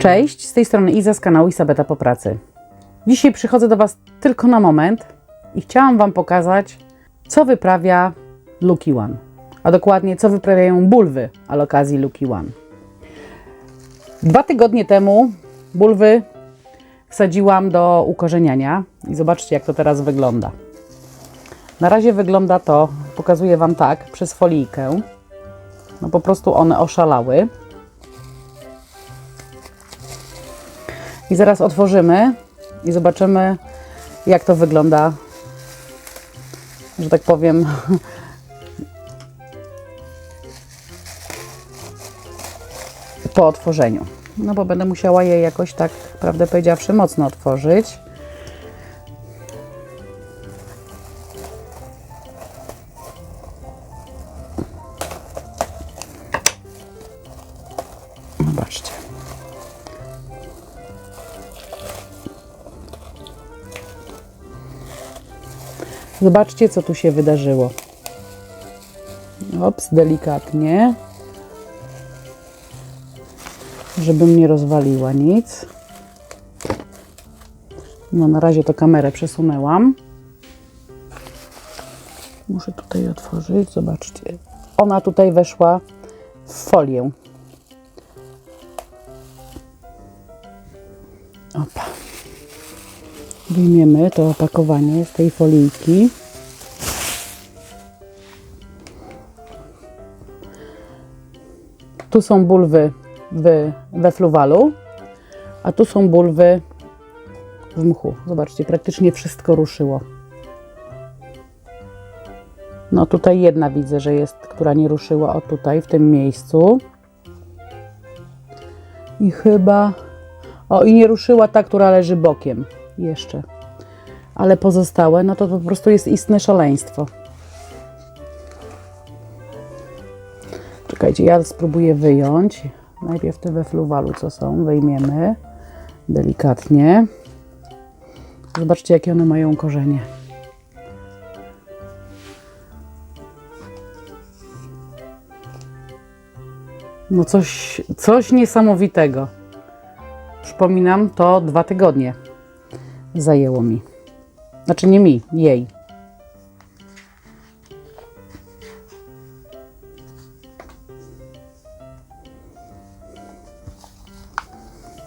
Cześć, z tej strony Iza z kanału Isabeta po pracy. Dzisiaj przychodzę do Was tylko na moment i chciałam Wam pokazać, co wyprawia Lucky One. A dokładnie, co wyprawiają bulwy al okazji Lucky One. Dwa tygodnie temu bulwy wsadziłam do ukorzeniania i zobaczcie, jak to teraz wygląda. Na razie wygląda to, pokazuję Wam tak, przez folijkę. No po prostu one oszalały. I zaraz otworzymy i zobaczymy, jak to wygląda, że tak powiem, po otworzeniu. No bo będę musiała je jakoś tak, prawdę powiedziawszy, mocno otworzyć. Zobaczcie. Zobaczcie, co tu się wydarzyło. Ops, delikatnie. Żebym nie rozwaliła nic. No, na razie to kamerę przesunęłam. Muszę tutaj otworzyć. Zobaczcie. Ona tutaj weszła w folię. Opa. Wyjmiemy to opakowanie z tej folijki. Tu są bulwy w, we fluwalu, a tu są bulwy w mchu. Zobaczcie, praktycznie wszystko ruszyło. No tutaj jedna widzę, że jest, która nie ruszyła, o tutaj, w tym miejscu. I chyba... O, i nie ruszyła ta, która leży bokiem jeszcze. Ale pozostałe, no to po prostu jest istne szaleństwo. Czekajcie, ja spróbuję wyjąć. Najpierw te we fluwalu, co są, wyjmiemy delikatnie. Zobaczcie, jakie one mają korzenie. No coś, coś niesamowitego. Przypominam, to dwa tygodnie zajęło mi. Znaczy nie mi, jej.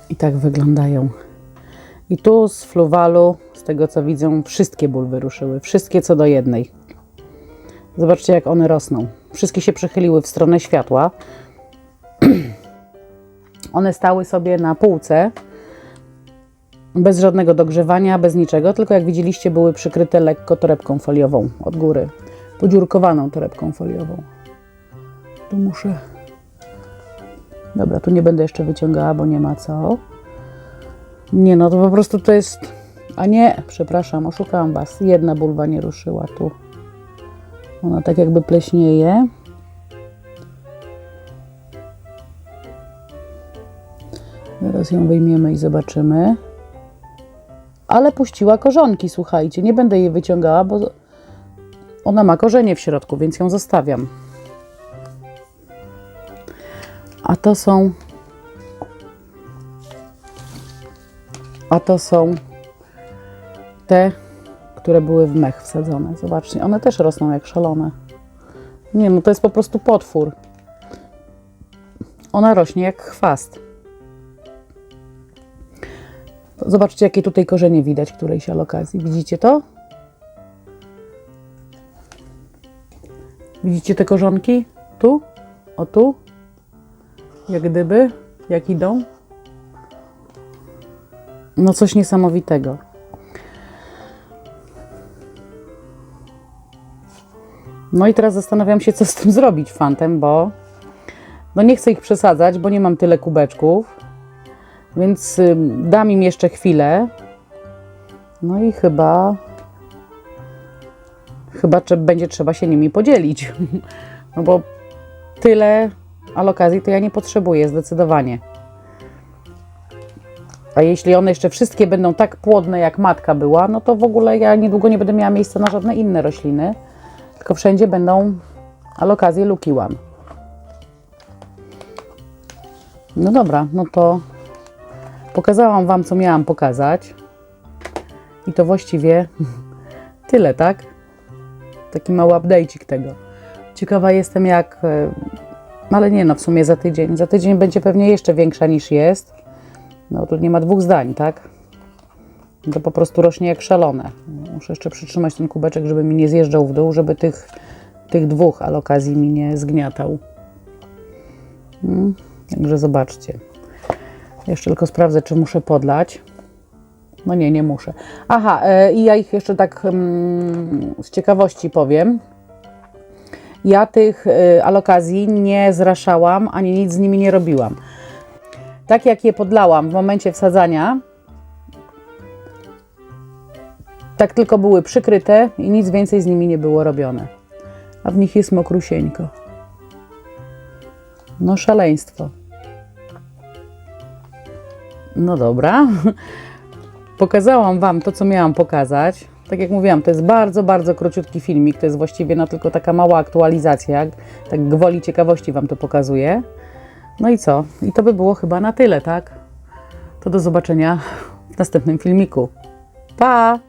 I tak wyglądają. I tu z fluwalu, z tego co widzę, wszystkie bulwy ruszyły. Wszystkie co do jednej. Zobaczcie, jak one rosną. Wszystkie się przechyliły w stronę światła. One stały sobie na półce, bez żadnego dogrzewania, bez niczego, tylko jak widzieliście, były przykryte lekko torebką foliową od góry, podziurkowaną torebką foliową. Tu muszę. Dobra, tu nie będę jeszcze wyciągała, bo nie ma co. Nie, no to po prostu to jest. A nie, przepraszam, oszukałam Was. Jedna bulwa nie ruszyła tu. Ona tak jakby pleśnieje. Zaraz ją wyjmiemy i zobaczymy. Ale puściła korzonki, słuchajcie. Nie będę jej wyciągała, bo ona ma korzenie w środku, więc ją zostawiam. A to są. A to są te, które były w mech wsadzone. Zobaczcie, one też rosną jak szalone. Nie, no to jest po prostu potwór. Ona rośnie jak chwast. Zobaczcie, jakie tutaj korzenie widać którejś alokazji. Widzicie to? Widzicie te korzonki? Tu? O tu? Jak gdyby? Jak idą? No coś niesamowitego. No i teraz zastanawiam się, co z tym zrobić fantem, bo no nie chcę ich przesadzać, bo nie mam tyle kubeczków. Więc y, dam im jeszcze chwilę. No i chyba. Chyba będzie trzeba się nimi podzielić. No bo tyle alokazji to ja nie potrzebuję, zdecydowanie. A jeśli one jeszcze wszystkie będą tak płodne, jak matka była, no to w ogóle ja niedługo nie będę miała miejsca na żadne inne rośliny, tylko wszędzie będą alokazje Lucky One. No dobra, no to Pokazałam Wam, co miałam pokazać. I to właściwie tyle, tak? Taki mały update'ik tego. Ciekawa jestem, jak. e, Ale nie, no w sumie za tydzień. Za tydzień będzie pewnie jeszcze większa niż jest. No tu nie ma dwóch zdań, tak? To po prostu rośnie jak szalone. Muszę jeszcze przytrzymać ten kubeczek, żeby mi nie zjeżdżał w dół, żeby tych, tych dwóch alokazji mi nie zgniatał. Mm, Także zobaczcie. Jeszcze tylko sprawdzę, czy muszę podlać. No nie, nie muszę. Aha, e, i ja ich jeszcze tak mm, z ciekawości powiem. Ja tych y, alokazji nie zraszałam, ani nic z nimi nie robiłam. Tak jak je podlałam w momencie wsadzania, tak tylko były przykryte i nic więcej z nimi nie było robione. A w nich jest mokrusieńko. No szaleństwo. No dobra. Pokazałam Wam to, co miałam pokazać. Tak jak mówiłam, to jest bardzo, bardzo króciutki filmik. To jest właściwie no, tylko taka mała aktualizacja. Tak gwoli ciekawości Wam to pokazuję. No i co? I to by było chyba na tyle, tak? To do zobaczenia w następnym filmiku. Pa!